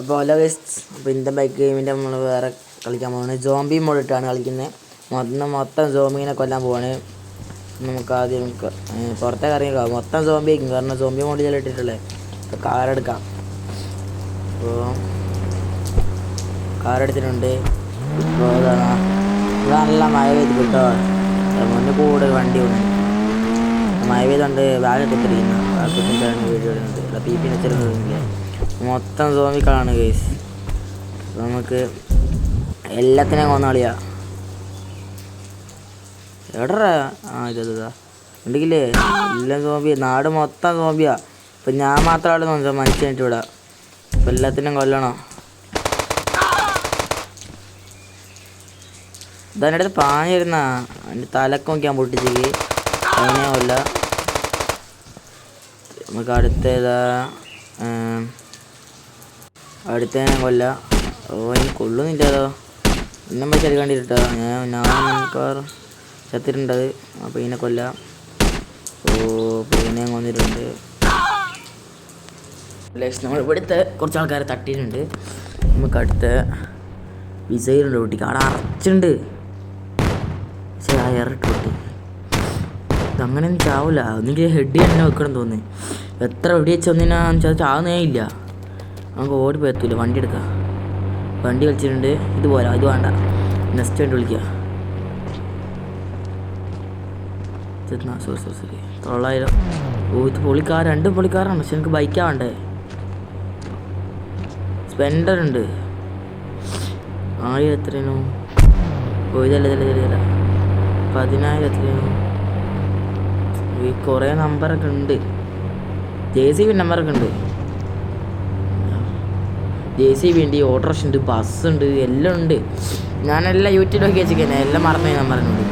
അപ്പോൾ hello guys അപ്പോൾ Indian bike ഗെയിമിന്റെ നമ്മൾ വേറെ കളിക്കാൻ പോകുന്നത് ജോംബി മോഡിട്ടാണ് കളിക്കുന്നത് മൊത്തം മൊത്തം ജോംബിനെ കൊല്ലാൻ പോവാണ്. നമുക്ക് ആദ്യം പുറത്തേക്ക് ഇറങ്ങിക്കാം മൊത്തം ജോംബി ആയിരിക്കും. കാരണം ജോംബി മോഡിൽ ഇട്ടിട്ടുള്ളത് അപ്പോൾ കാറെടുക്കാം അപ്പോൾ കാറെടുത്തിട്ടുണ്ട് ഇപ്പോൾ ഇതാണ് നല്ല മഴ പെയ്ത് കിട്ടോ മുന്നിൽ കൂടെ വണ്ടി ഉണ്ട് മഴ പെയ്തുകൊണ്ട് ബാഗ് എടുത്തിരിക്കുന്ന ബാക്കിട്ടാണ് വീഡിയോ ഇടുന്നത്. അല്ല പി പി വെച്ചിരുന്നില്ല മൊത്തം സോമിക്കളാണ് കേസ് നമുക്ക് എല്ലാത്തിനെയും കൊന്നാളിയാ എവിടെടാ ആ ഇത് ഇത് ഇതാ. ഉണ്ടെങ്കിലേ എല്ലാം സോംബിയ. നാട് മൊത്തം സോംബിയാ. ഇപ്പം ഞാൻ മാത്രമാണ് നോക്കാം മനുഷ്യനായിട്ട് ഇവിടെ. ഇപ്പം എല്ലാത്തിനും കൊല്ലണോ? ഇതെന്റെ അടുത്ത് പാഞ്ഞിരുന്ന എന്റെ തലക്ക് നോക്കിയാൻ പൊട്ടിച്ചേക്ക്. അങ്ങനെ കൊല്ല. നമുക്ക് അടുത്തേതാ ഏം, ഞാൻ കൊല്ല. ഓ ഇനി കൊള്ളുന്നില്ലല്ലോ എന്നെ പറ്റി എടുക്കാണ്ടിട്ടോ ഞാൻ മിക്കവാറും ചത്തിട്ടുണ്ടത്. അപ്പോൾ ഇതിനെ കൊല്ല. ഓ പിന്നെ കൊന്നിട്ടുണ്ട്. നമ്മൾ ഇവിടുത്തെ കുറച്ച് ആൾക്കാരെ തട്ടിയിട്ടുണ്ട്. നമുക്ക് അടുത്ത വിസയിലുണ്ട് കുട്ടിക്ക്. അവിടെ അറച്ചുണ്ട്. പക്ഷേ ആ ഇറട്ട് പൊട്ടി. ഇതങ്ങനെയൊന്നും ചാവില്ല ഹെഡ് തന്നെ വെക്കണം തോന്നി എത്ര വെടി വെച്ച് ഒന്നിനാന്ന് വെച്ചാൽ ചാവുന്നേ ഇല്ല. നമുക്ക് ഓടിപ്പോയി എത്തൂല വണ്ടി എടുക്കാം. വണ്ടി കളിച്ചിട്ടുണ്ട്. ഇത് പോരാ. ഇത് വേണ്ട. നെക്സ്റ്റ് വണ്ടി വിളിക്കുക തൊള്ളായിരം. ഓ ഇത് പൊളിക്കാർ രണ്ടും പൊളിക്കാറാണ് പക്ഷെ എനിക്ക് ബൈക്കാ വേണ്ടേ? സ്പെൻഡർ ഉണ്ട്. ആയിരം എത്രയാണ്? ഓ ഇതല്ല ഇതല്ല ഇതല്ല ഇതല്ല. പതിനായിരം എത്രയാണ്? ഈ കുറേ നമ്പറൊക്കെ ഉണ്ട്. ജെ സി ബി നമ്പറൊക്കെ ഉണ്ട്. ജെ സി ബി ഉണ്ട് ഓട്ടോറിക്ഷ ഉണ്ട് ബസ്സുണ്ട് എല്ലാം ഉണ്ട് ഞാനെല്ലാം യൂട്യൂബിലൊക്കെ വെച്ചിരിക്കുന്നത് എല്ലാം മറന്നു ഞാൻ പറഞ്ഞോണ്ട്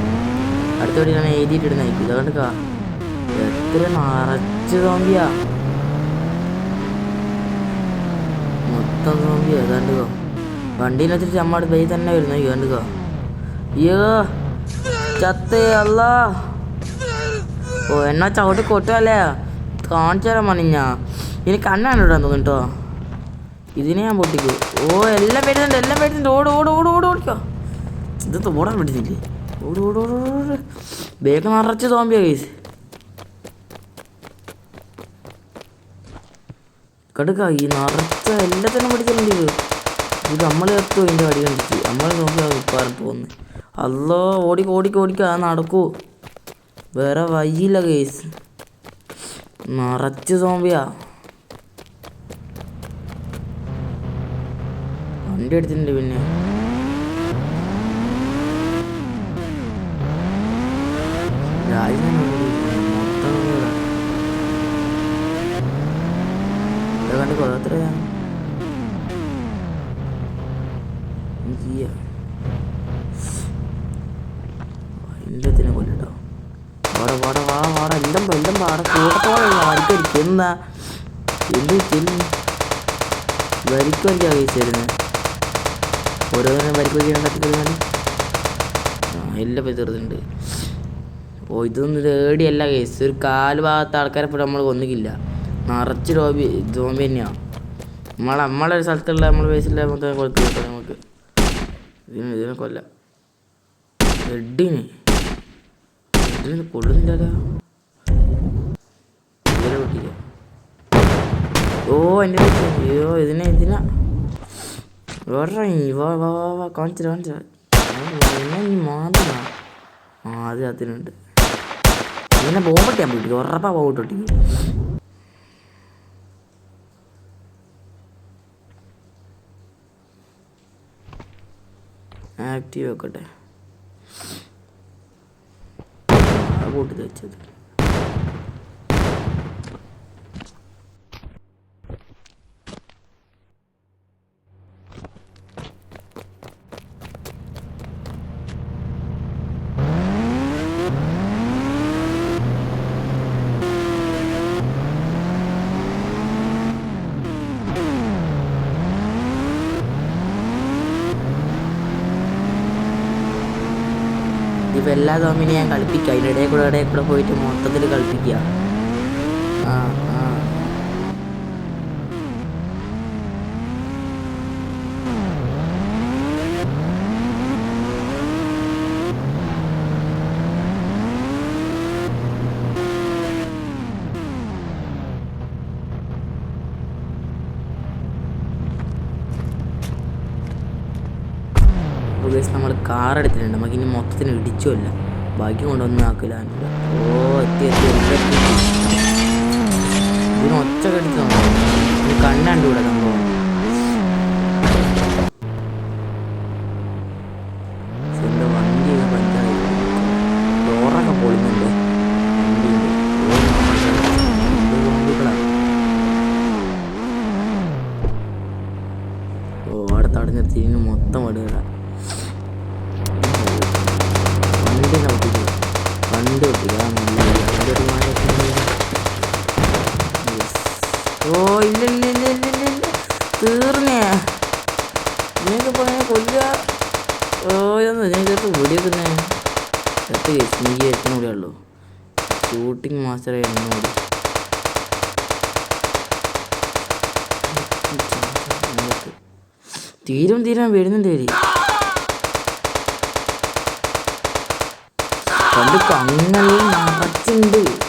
അടുത്ത വഴി ഞാൻ എഴുതിയിട്ടിടുന്ന ഇതുകൊണ്ട് കാ എത്ര നിറച്ച് തോന്നിയാ മൊത്തം തോന്നിയാ ഏതാണ്ട് കോ വണ്ടിയിൽ വെച്ചിട്ട് നമ്മൾ ബൈ തന്നെ വരുന്നു. ഏതാണ്ട് കോ അയ്യോ. ചത്തേ. അല്ല ഓ എന്നാ ചവിട്ടി കൊട്ടുകല്ലേ കാണിച്ചു തരാൻ മണിഞ്ഞാ ഇനി കണ്ണാണ് ഇടാൻ തോന്നുന്നു കേട്ടോ. ഇതിനെ ഞാൻ പൊട്ടിക്കും. ഓ എല്ലാം വരുന്നുണ്ട് എല്ലാം വരുന്നുണ്ട് ഓട് ഓട് ഓട് ഓട് ഓടിക്കോ. ഇത് ഓടാൻ പറ്റുന്നില്ലേ ഓട് ഓട് ഓട് ഓട് ബേക്ക് നിറച്ച് തോമ്പിയാ കേസ് കടുക്ക ഈ നിറച്ച എല്ലാത്തിനും പിടിച്ചിട്ടുണ്ട് ഇത്. ഇത് നമ്മൾ എത്തും ഇതിന്റെ അടി കണ്ടിട്ട്? നമ്മൾ നോക്കിയാൽ ഉപ്പാറ് പോകുന്നത് അല്ലോ ഓടിക്കോ ഓടിക്കോ ഓടിക്കോ ആ നടക്കൂ. വേറെ വയ്യില്ല കേസ് നിറച്ച് സോമ്പിയാ വണ്ടി എടുത്തിട്ടുണ്ട് പിന്നെ. രാജധാനി വാ എന്താ എന്ത് വരിക്കും കഴിച്ചായിരുന്നു ഓരോന്നിനും വരിക്കരിക്കാൻ ഉണ്ടാക്കി എല്ലാം പോയി തീർന്നിട്ടുണ്ട് ഓ ഇതൊന്നും തേടിയല്ല കേസ് ഒരു കാൽ ഭാഗത്ത് ആൾക്കാരെ ഇപ്പോൾ നമ്മൾ കൊന്നിക്കില്ല. നിറച്ച് ലോബി ജോമ്പി തന്നെയാണ് നമ്മൾ നമ്മളെ ഒരു സ്ഥലത്തുള്ള നമ്മളെ ബേസിലുള്ള മൊത്തം കൊടുത്തു കേട്ടോ നമുക്ക്. ഇതിന് ഇതിനെ കൊല്ല. റെഡിന് ഹെഡിന് കൊള്ളുന്നില്ലല്ലോ. ഇതിനെ ഓ എന്റെ അയ്യോ ഇതിനെ ഇതിനാ. വേറെ വാ വാ വാ വാ കാണിച്ചു കാണിച്ചു ഈ മാതൃ ആ അത് അതിനുണ്ട് ഇങ്ങനെ ബോംബട്ടിയാൻ പോയിട്ട് ഉറപ്പാ ബോംബട്ടി ആക്റ്റീവ് വെക്കട്ടെ കൂട്ടി വെച്ചത് ഇപ്പം എല്ലാ തോമിനെ ഞാൻ കളിപ്പിക്കുക അതിന്റെ ഇടയിൽ കൂടെ ഇടയിൽ കൂടെ പോയിട്ട് മൊത്തത്തിൽ കളിപ്പിക്കുക. ആ ആ. കാർ എടുത്തിട്ടുണ്ട് നമുക്കിനി മൊത്തത്തിന് ഇടിച്ചുമല്ല ബാക്കി കൊണ്ടൊന്നും ആക്കില്ല ഓ എത്തി എത്തി. ഇതിന് ഒച്ച കെടുത്ത് കണ്ണാണ്ട് ഇവിടെ സംഭവം. വണ്ടി ഒക്കെ പഞ്ചായി ഡോറൊക്കെ പൊളിഞ്ഞുണ്ട് ഓ ഇല്ല ഇല്ല ഇല്ല ഇല്ല ഇല്ല ഇല്ല. തീർന്നേ. നിങ്ങൾക്ക് പോയാൽ കൊല്ലുക. ഓ നിങ്ങൾക്ക് വെടിവെക്കുന്നേ എത്ര നീ എത്തുന്ന കൂടെ ഉള്ളൂ. ഷൂട്ടിംഗ് മാസ്റ്ററെ എന്നോട് തീരും തീരാൻ വരുന്നുണ്ട് പേര് കണ്ട് കങ്ങളിൽ നിറച്ചുണ്ട്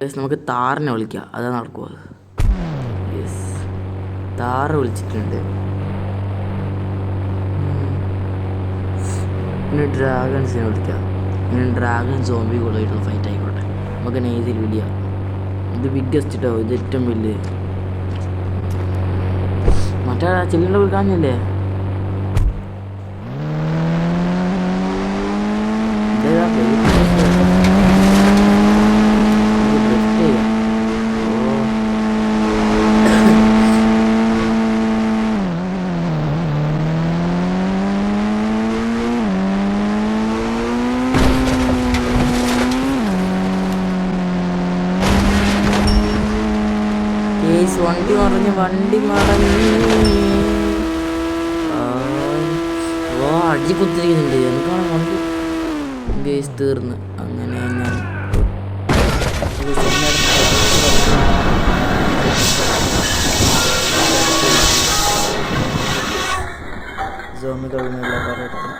Guys, നമുക്ക് താറിനെ വിളിക്കാം. അതാ നടക്കുക യെസ് താറ് വിളിച്ചിട്ടുണ്ട്. പിന്നെ ഡ്രാഗൺസിനെ വിളിക്കാം. ഇങ്ങനെ ഡ്രാഗൺ സോംബി കൂടുതലായിട്ടുള്ള ഫൈറ്റ് ആയിക്കോട്ടെ. നമുക്ക് നെയ്തിൽ വിളിയ ഇത് ബിഗ്ഗസ്റ്റ് കേട്ടോ ഇത് ഏറ്റവും വലിയ. മറ്റേ ചില്ലിന്റെ വിളിക്കാഞ്ഞല്ലേ ഇതേതാ ഡ്രിഫ്റ്റ് ചെയ്യാം ഓ കേസ് വണ്ടി മറിഞ്ഞ് വണ്ടി മറഞ്ഞു. അടി കുത്തിരിക്കുന്നുണ്ട് എനിക്കാണ് വണ്ടി? ഗേസ് തീർന്ന്. അങ്ങനെ ഞാൻ സോമികളുടെ എല്ലാ പലയിടത്തും